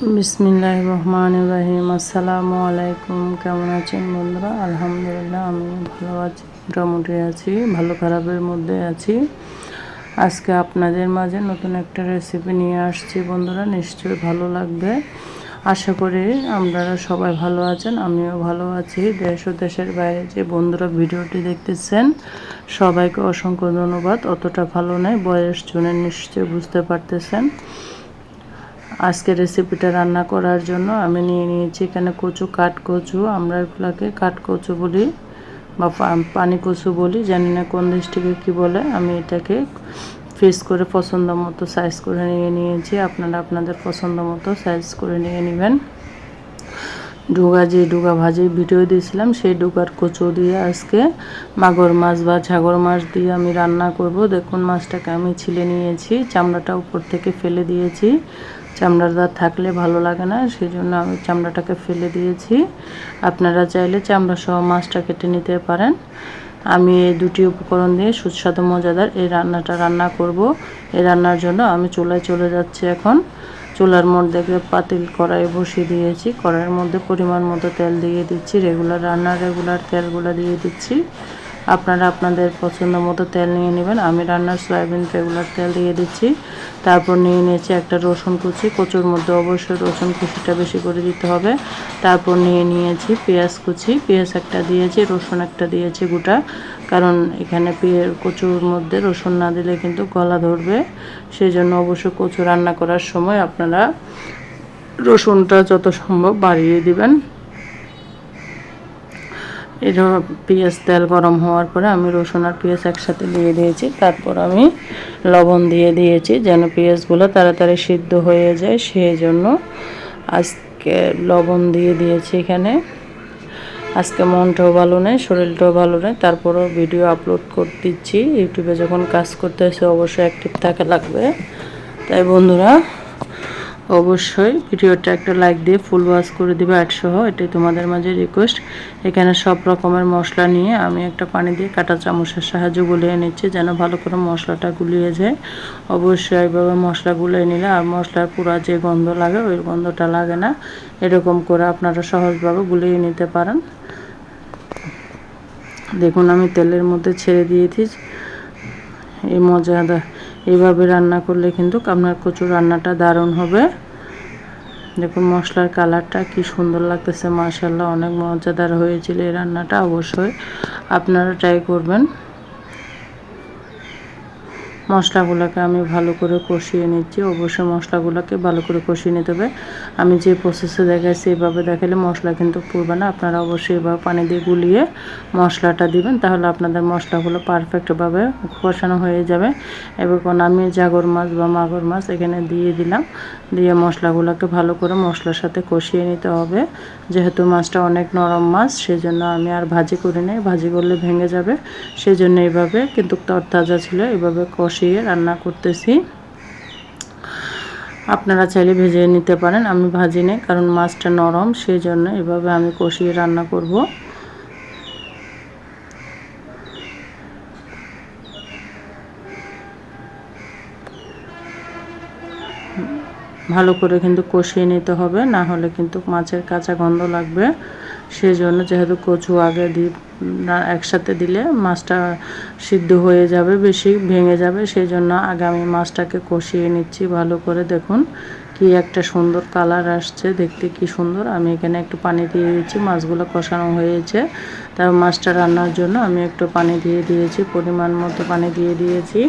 বিসমিল্লাহ রহমান রাহিম আসসালামু আলাইকুম। কেমন আছেন বন্ধুরা? আলহামদুলিল্লাহ, আমি ভালো আছি, মোটামুটি আছি, ভালো খারাপের মধ্যে আছি। আজকে আপনাদের মাঝে নতুন একটা রেসিপি নিয়ে আসছি বন্ধুরা, নিশ্চয়ই ভালো লাগবে। আশা করি আপনারা সবাই ভালো আছেন, আমিও ভালো আছি। দেশ ও দেশের বাইরে যে বন্ধুরা ভিডিওটি দেখতেছেন, সবাইকে অসংখ্য ধন্যবাদ। অতটা ভালো নয়, বয়স জনের নিশ্চয়ই বুঝতে পারতেছেন। আজকে রেসিপিটা রান্না করার জন্য আমি নিয়ে নিয়েছি এখানে কচু, কাঠ কচু। আমরা এগুলাকে কাঠ কচু বলি বা পানি কচু বলি, জানি না কোন দেশ থেকে কী বলে। আমি এটাকে ফিস করে পছন্দ মতো সাইজ করে নিয়ে নিয়েছি। আপনারা আপনাদের পছন্দ মতো সাইজ করে নিয়ে নেবেন। ডুগা, যে ডুগা ভাজি ভিডিও দিয়েছিলাম, সেই ডুগার কচু দিয়ে আজকে মাগর মাছ বা ছাগর মাছ দিয়ে আমি রান্না করব। দেখুন মাছটাকে আমি ছিলে নিয়েছি, চামড়াটা উপর থেকে ফেলে দিয়েছি। চামড়াটা থাকলে ভালো লাগে না সেই জন্য আমি চামড়াটাকে ফেলে দিয়েছি। আপনারা চাইলে চামড়া সহ মাছটা কেটে নিতে পারেন। আমি এই দুটি উপকরণ দিয়ে সুস্বাদু, মজাদার এই রান্নাটা রান্না করব। এই রান্নার জন্য আমি চুলায় চলে যাচ্ছি এখন। চুলার মধ্যে পাতিল কড়াই বসিয়ে দিয়েছি। কড়াইয়ের মধ্যে পরিমাণ মতো তেল দিয়ে দিচ্ছি। রেগুলার রান্নার রেগুলার তেলগুলো দিয়ে দিচ্ছি। আপনারা আপনাদের পছন্দ মতো তেল নিয়ে নেবেন। আমি রান্নার সয়াবিন, রেগুলার তেল দিয়ে দিচ্ছি। তারপর নিয়ে নিয়েছি একটা রসুন কুচি। কচুর মধ্যে অবশ্যই রসুন কুচিটা বেশি করে দিতে হবে। তারপর নিয়ে নিয়েছি পেঁয়াজ কুচি। পেঁয়াজ একটা দিয়েছি, রসুন একটা দিয়েছি গোটা। কারণ এখানে কচুর মধ্যে রসুন না দিলে কিন্তু গলা ধরবে। সেই জন্য অবশ্যই কচু রান্না করার সময় আপনারা রসুনটা যত সম্ভব বাড়িয়ে দিবেন। এটা পেঁয়াজ তেল গরম হওয়ার পরে আমি রসুন আর পেঁয়াজ একসাথে দিয়ে দিয়েছি। তারপর আমি লবণ দিয়ে দিয়েছি যেন পেঁয়াজগুলো তাড়াতাড়ি সিদ্ধ হয়ে যায়। সেই জন্য আজকে লবণ দিয়ে দিয়েছি এখানে। আজকে মনটাও ভালো নেই, শরীরটাও ভালো নেই। তারপরও ভিডিও আপলোড করে দিচ্ছি। ইউটিউবে যখন কাজ করতে এসে অবশ্যই অ্যাক্টিভ থাকা লাগবে। তাই বন্ধুরা অবশ্যই ভিডিওটা একটা লাইক দিয়ে ফুল ওয়াশ করে দিবে সহ, এটাই তোমাদের মাঝে রিকোয়েস্ট এখানে সব রকমের মশলা নিয়ে আমি একটা পানি দিয়ে কাটা চামচের সাহায্যে গুলিয়ে নিচ্ছি যেন ভালো করে মশলাটা গুলিয়ে যায়। অবশ্যই এইভাবে মশলা গুলিয়ে নিলে আর মশলার পুরা যে গন্ধ লাগে, ওই গন্ধটা লাগে না। এরকম করে আপনারা সহজভাবে গুলিয়ে নিতে পারেন। দেখুন আমি তেলের মধ্যে ছেড়ে দিয়েছি। এই মজাদার এইভাবে রান্না করলে কিন্তু আপনার কচুর রান্নাটা দারুণ হবে। দেখুন মশলার কালারটা কি সুন্দর লাগতেছে মাশাল্লাহ অনেক মজাদার হয়েছিল এই রান্নাটা, অবশ্যই আপনারা ট্রাই করবেন। মশলাগুলোকে আমি ভালো করে কষিয়ে নিচ্ছি। অবশ্যই মশলাগুলোকে ভালো করে কষিয়ে নিতে হবে। আমি যে প্রসেসে দেখাইছি এইভাবে দেখালে মশলা কিন্তু পড়বে না। আপনারা অবশ্যই এভাবে পানি দিয়ে গুলিয়ে মশলাটা দিবেন, তাহলে আপনাদের মশলাগুলো পারফেক্টভাবে কষানো হয়ে যাবে। এবং আমি জাগর মাছ বা মাগর মাছ এখানে দিয়ে দিলাম। দিয়ে মশলাগুলোকে ভালো করে মশলার সাথে কষিয়ে নিতে হবে। যেহেতু মাছটা অনেক নরম মাছ, সেজন্য আমি আর ভাজি করি নাই। ভাজি করলে ভেঙে যাবে। সেজন্য এইভাবে কিন্তু তরতাজা ছিল, এভাবে কষে কষিয়ে রান্না করতেছি। আপনারা চাইলে ভেজে নিতে পারেন, আমি ভাজি নেই কারণ মাছটা নরম সেই জন্য এভাবে আমি কষিয়ে রান্না করব। ভালো করে কিন্তু কষিয়ে নিতে হবে, না হলে কিন্তু মাছের কাঁচা গন্ধ লাগবে। সেই জন্য যেহেতু কচু আগে দিই একসাথে দিলে মাছটা সিদ্ধ হয়ে যাবে, বেশি ভেঙে যাবে সেই জন্য আগে আমি মাছটাকে কষিয়ে নিচ্ছি ভালো করে। দেখুন কি একটা সুন্দর কালার আসছে, দেখতে কি সুন্দর। আমি এখানে একটু পানি দিয়ে দিচ্ছি, মাছগুলো কষানো হয়েছে। তার মাছটা রান্নার জন্য আমি একটু পানি দিয়ে দিয়েছি, পরিমাণ মতো পানি দিয়ে দিয়েছি।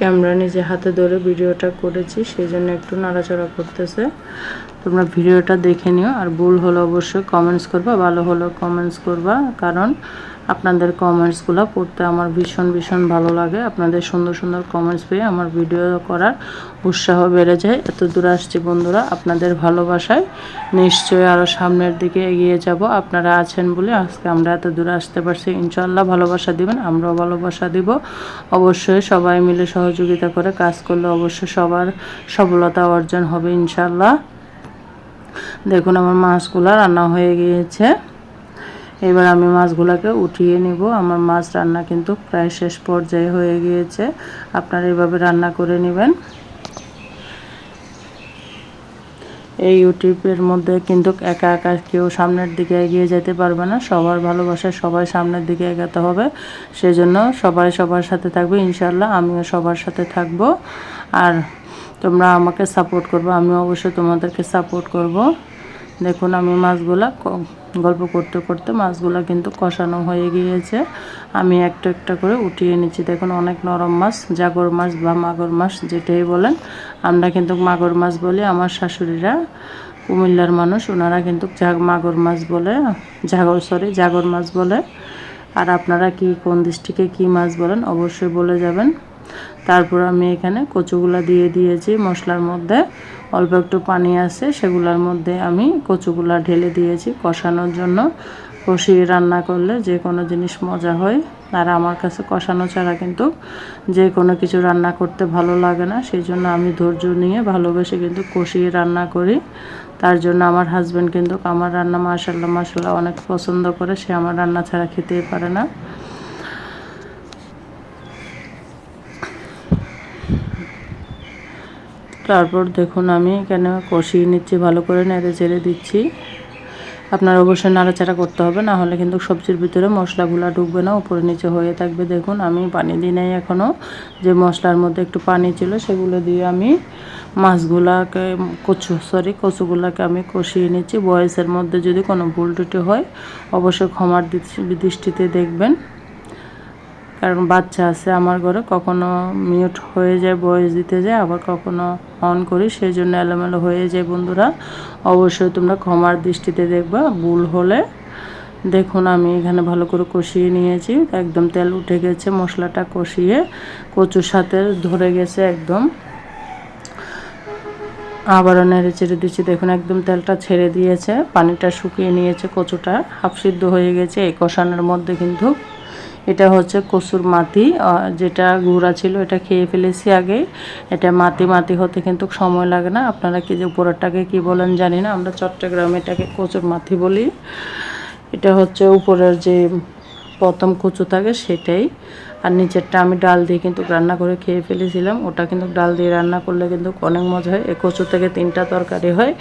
ক্যামেরা নিজে হাতে ধরে ভিডিওটা করেছি সেই জন্য একটু নাড়াচাড়া করতেছে। তোমরা ভিডিওটা দেখে নিও, আর ভুল হলে অবশ্যই কমেন্টস করবা, ভালো হলেও কমেন্টস করবা, কারণ আপনাদের কমেন্টসগুলো পড়তে আমার ভীষণ ভীষণ ভালো লাগে। আপনাদের সুন্দর সুন্দর কমেন্টস পেয়ে আমার ভিডিও করার উৎসাহ বেড়ে যায়। এত দূরে আসছি বন্ধুরা, আপনাদের ভালোবাসায় নিশ্চয়ই আরও সামনের দিকে এগিয়ে যাব। আপনারা আছেন বলে আজকে আমরা এত দূরে আসতে পারছি। ইনশাল্লাহ ভালোবাসা দিবেন, আমরাও ভালোবাসা দিব। অবশ্যই সবাই মিলে সহযোগিতা করে কাজ করলে অবশ্যই সবার সফলতা অর্জন হবে ইনশাল্লাহ দেখুন আমার মাছগুলো রান্না হয়ে গিয়েছে। এবার আমি মাছগুলোকে উঠিয়ে নিব। আমার মাছ রান্না কিন্তু প্রায় শেষ পর্যায়ে হয়ে গিয়েছে। আপনারা এভাবে রান্না করে নেবেন। এই ইউটিউবের মধ্যে কিন্তু একা একা কেউ সামনের দিকে এগিয়ে যেতে পারবে না। সবার ভালোবাসায় সবাই সামনের দিকে এগাতে হবে। সেজন্য সবাই সবার সাথে থাকবে। ইনশাল্লাহ আমিও সবার সাথে থাকব। আর তোমরা আমাকে সাপোর্ট করব আমি অবশ্যই তোমাদেরকে সাপোর্ট করব। দেখুন, আমি মাছগুলা গল্প করতে করতে মাছগুলো কিন্তু কষানো হয়ে গিয়েছে। আমি একটা একটা করে উঠিয়ে নিচ্ছি। দেখুন, অনেক নরম মাছ, জাগর মাছ বা মাগর মাছ যেটাই বলেন। আমরা কিন্তু মাগর মাছ বলি, আমার শাশুড়িরা কুমিল্লার মানুষ, ওনারা কিন্তু মাগর মাছ বলে, জাগর সরি জাগর মাছ বলে। আর আপনারা কি কোন দৃষ্টিকে কি মাছ বলেন, অবশ্যই বলে যাবেন। তারপর আমি এখানে কচুগুলা দিয়ে দিয়েছি মশলার মধ্যে। অল্প একটু পানি আছে, সেগুলোর মধ্যে আমি কচুগুলা ঢেলে দিয়েছি কষানোর জন্য। কষিয়ে রান্না করলে যে কোনো জিনিস মজা হয়। আর আমার কাছে কষানো ছাড়া কিন্তু যে কোনো কিছু রান্না করতে ভালো লাগে না। সেই জন্য আমি ধৈর্য নিয়ে ভালোবেসে কিন্তু কষিয়ে রান্না করি। তার জন্য আমার হাজব্যান্ড কিন্তু আমার রান্না মাসাল্লাহ মাসাল্লাহ অনেক পছন্দ করে। সে আমার রান্না ছাড়া খেতেই পারে না। তারপর দেখুন আমি এখানে কষিয়ে নিচ্ছি, ভালো করে নেড়ে চেড়ে দিচ্ছি। আপনার অবশ্যই নাড়াচাড়া করতে হবে, না হলে কিন্তু সবজির ভিতরে মশলাগুলো ঢুকবে না, উপরে নিচে হয়ে থাকবে। দেখুন, আমি পানি দিই নাই এখনও যে মশলার মধ্যে একটু পানি ছিল, সেগুলো দিয়ে আমি মাছগুলাকে, কচু সরি কচুগুলাকে আমি কষিয়ে নিচ্ছি। বয়সের মধ্যে যদি কোনো ভুল টুটি হয়, অবশ্যই ক্ষমার দৃষ্টিতে দেখবেন। কারণ বাচ্চা আছে আমার ঘরে, কখনো মিউট হয়ে যায় বয়স দিতে যায়, আবার কখনো অন করি সেই জন্য এলোমেলো হয়ে যায় বন্ধুরা। অবশ্যই তোমরা ক্ষমার দৃষ্টিতে দেখবা, ভুল হলে দেখুন আমি এখানে ভালো করে কষিয়ে নিয়েছি, একদম তেল উঠে গেছে, মশলাটা কষিয়ে, কচুর সাথে ধরে গেছে একদম। আবারও নেড়ে চেড়ে দিচ্ছি, দেখুন একদম তেলটা ছেড়ে দিয়েছে, পানিটা শুকিয়ে নিয়েছে, কচুটা হাফ সিদ্ধ হয়ে গেছে, এই কষানোর মধ্যে কিন্তু এটা হচ্ছে কসুর মাতি যেটা গুঁড়া ছিল, এটা খেয়ে ফেলেছি আগে। এটা মাতি মাতি হতে কিন্তু সময় লাগে না। আপনারা কি যে উপরেরটাকে কি বলেন জানি না। আমরা চট্টগ্রামে এটাকে কচুর মাতি বলি। এটা হচ্ছে উপরের যে প্রথম কচু থাকে সেটাই। আর নিচেরটা আমি ডাল দিয়ে কিন্তু রান্না করে খেয়ে ফেলেছিলাম। ওটা কিন্তু ডাল দিয়ে রান্না করলে কিন্তু অনেক মজা হয়। কচু থেকে তিনটা তরকারি হয়।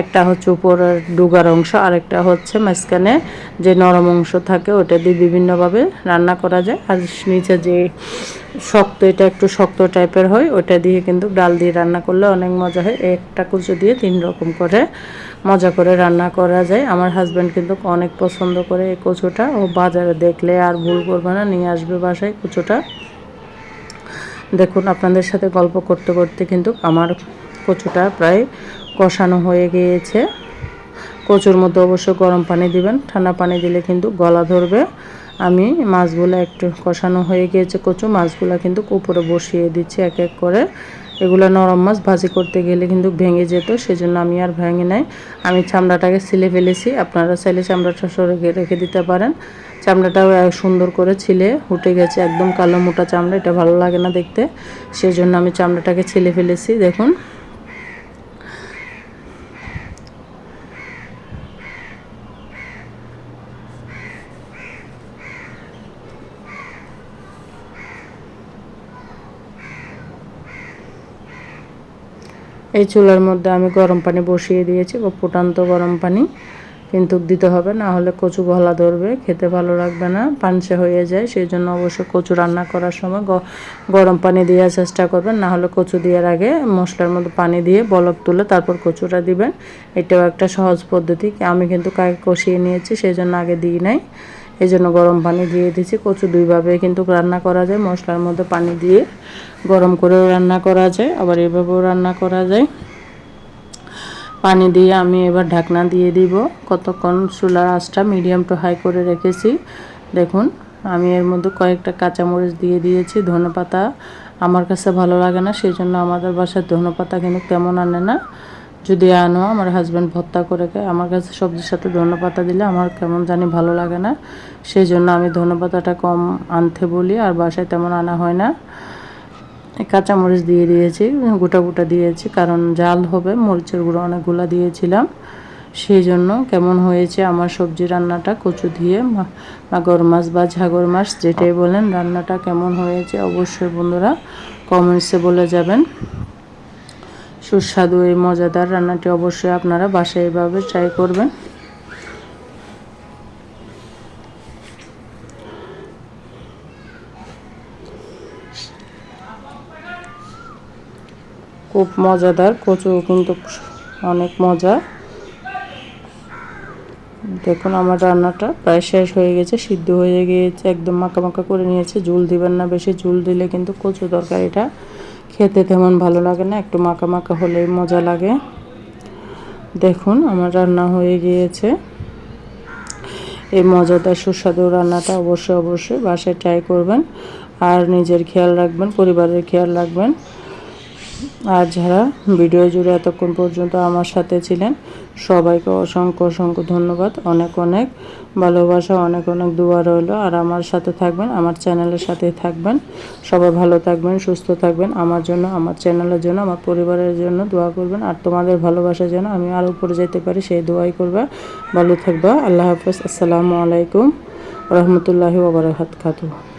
একটা হচ্ছে উপরের ডুগার অংশ আর একটা হচ্ছে মাঝখানে যে নরম অংশ থাকে, ওটা দিয়ে বিভিন্নভাবে রান্না করা যায়। আর নিচে যে শক্ত, এটা একটু শক্ত টাইপের হয়, ওটা দিয়ে কিন্তু ডাল দিয়ে রান্না করলে অনেক মজা হয়। একটা কুচু দিয়ে তিন রকম করে মজা করে রান্না করা যায়। আমার হাজব্যান্ড কিন্তু অনেক পছন্দ করে এই কচুটা। ও বাজারে দেখলে আর ভুল করবে না, নিয়ে আসবে বাসায়। কচুটা দেখুন, আপনাদের সাথে গল্প করতে করতে কিন্তু আমার কচুটা প্রায় কষানো হয়ে গিয়েছে। কচুর মধ্যে অবশ্যই গরম পানি দিবেন, ঠান্ডা পানি দিলে কিন্তু গলা ধরবে। আমি মাছগুলো একটু কষানো হয়ে গিয়েছে কচু, মাছগুলো কিন্তু উপরে বসিয়ে দিচ্ছি এক এক করে। এগুলো নরম মাছ, ভাজি করতে গেলে কিন্তু ভেঙে যেত, সেজন্য আমি আর ভেঙে নাই। আমি চামড়াটাকে ছিলে ফেলেছি, আপনারা চাইলে চামড়াটা সরে রেখে দিতে পারেন। চামড়াটাও সুন্দর করে ছিলে, উঠে গেছে একদম কালো মোটা চামড়া, এটা ভালো লাগে না দেখতে। সেজন্য আমি চামড়াটাকে ছিলে ফেলেছি, দেখুন। এই চুলার মধ্যে আমি গরম পানি বসিয়ে দিয়েছি ফুটান্ত গরম পানি। কিন্তু দিতে হবে, না হলে কচু গলা ধরবে, খেতে ভালো লাগবে না, পানসে হয়ে যায়, সেই জন্য অবশ্য কচু রান্না করার সময় গরম পানি দেওয়ার চেষ্টা করবেন, না হলে কচু দেওয়ার আগে মশলার মধ্যে পানি দিয়ে বলক তুলে তারপর কচুটা দিবেন। এটাও একটা সহজ পদ্ধতি, আমি কিন্তু কাকে কষিয়ে নিয়েছি, সেই জন্য আগে দিই নাই। এই জন্য গরম পানি দিয়ে দিয়েছি, কচু দুইভাবে কিন্তু রান্না করা যায়, মশলার মধ্যে পানি দিয়ে গরম করেও রান্না করা যায়, আবার এভাবেও রান্না করা যায়। পানি দিয়ে আমি এবার ঢাকনা দিয়ে দিব। কতক্ষণ চুলার আঁচটা মিডিয়াম টু হাই করে রেখেছি। দেখুন, আমি এর মধ্যে কয়েকটা কাঁচামরিচ দিয়ে দিয়েছি, ধনেপাতা। আমার কাছে ভালো লাগে না সেই জন্য আমাদের বাসায় ধনে পাতা কিন্তু তেমন আনে না। যদি আনো, আমার হাজব্যান্ড ভর্তা করে খায়। আমার কাছে সবজির সাথে ধনে পাতা দিলে আমার কেমন জানি ভালো লাগে না। সেই জন্য আমি ধনে পাতাটা কম আনতে বলি, আর বাসায় তেমন আনা হয় না। কাঁচামরিচ দিয়ে দিয়েছি, গোটা গোটা দিয়েছি, কারণ জাল হবে, মরিচের গুঁড়ো অনেকগুলো দিয়েছিলাম। সেই জন্য কেমন হয়েছে আমার সবজি রান্নাটা, কচু দিয়ে মাগুর মাছ বা ঝাগর মাছ, যেটাই বলেন, রান্নাটা কেমন হয়েছে অবশ্যই বন্ধুরা কমেন্টসে বলে যাবেন। সুস্বাদু এই মজাদার রান্নাটি অবশ্যই আপনারা বাসায় এভাবে ট্রাই করবেন। খুব মজাদার কচু কিন্তু অনেক মজা। দেখুন আমার রান্নাটা প্রায় শেষ হয়ে গেছে, সিদ্ধ হয়ে গিয়েছে, একদম মাখা মাখা করে নিয়েছে। ঝুল দিবেন না বেশি, ঝুল দিলে কিন্তু কচু তরকারিটা খেতে তেমন ভালো লাগে না, একটু মাখা মাখা হলেই মজা লাগে। দেখুন আমার রান্না হয়ে গিয়েছে। এই মজাদার সুস্বাদু রান্নাটা অবশ্যই অবশ্যই বাসায় ট্রাই করবেন। আর নিজের খেয়াল রাখবেন, পরিবারের খেয়াল রাখবেন। আর যারা ভিডিও জুড়ে এতক্ষণ পর্যন্ত আমার সাথে ছিলেন, সবাইকে অসংখ্য অসংখ্য ধন্যবাদ, অনেক অনেক ভালোবাসা, অনেক অনেক দোয়া রইল। আর আমার সাথে থাকবেন, আমার চ্যানেলের সাথে থাকবেন। সবাই ভালো থাকবেন, সুস্থ থাকবেন, আমার জন্য, আমার চ্যানেলের জন্য, আমার পরিবারের জন্য দোয়া করবেন। আর তোমাদের ভালোবাসার জন্য আমি আরও উপরে যেতে পারি, সেই দোয়াই করবা। ভালো থাকবা, আল্লাহ হাফেজ, আসসালামু আলাইকুম, রহমতুল্লাহি ওবরাকাতুহু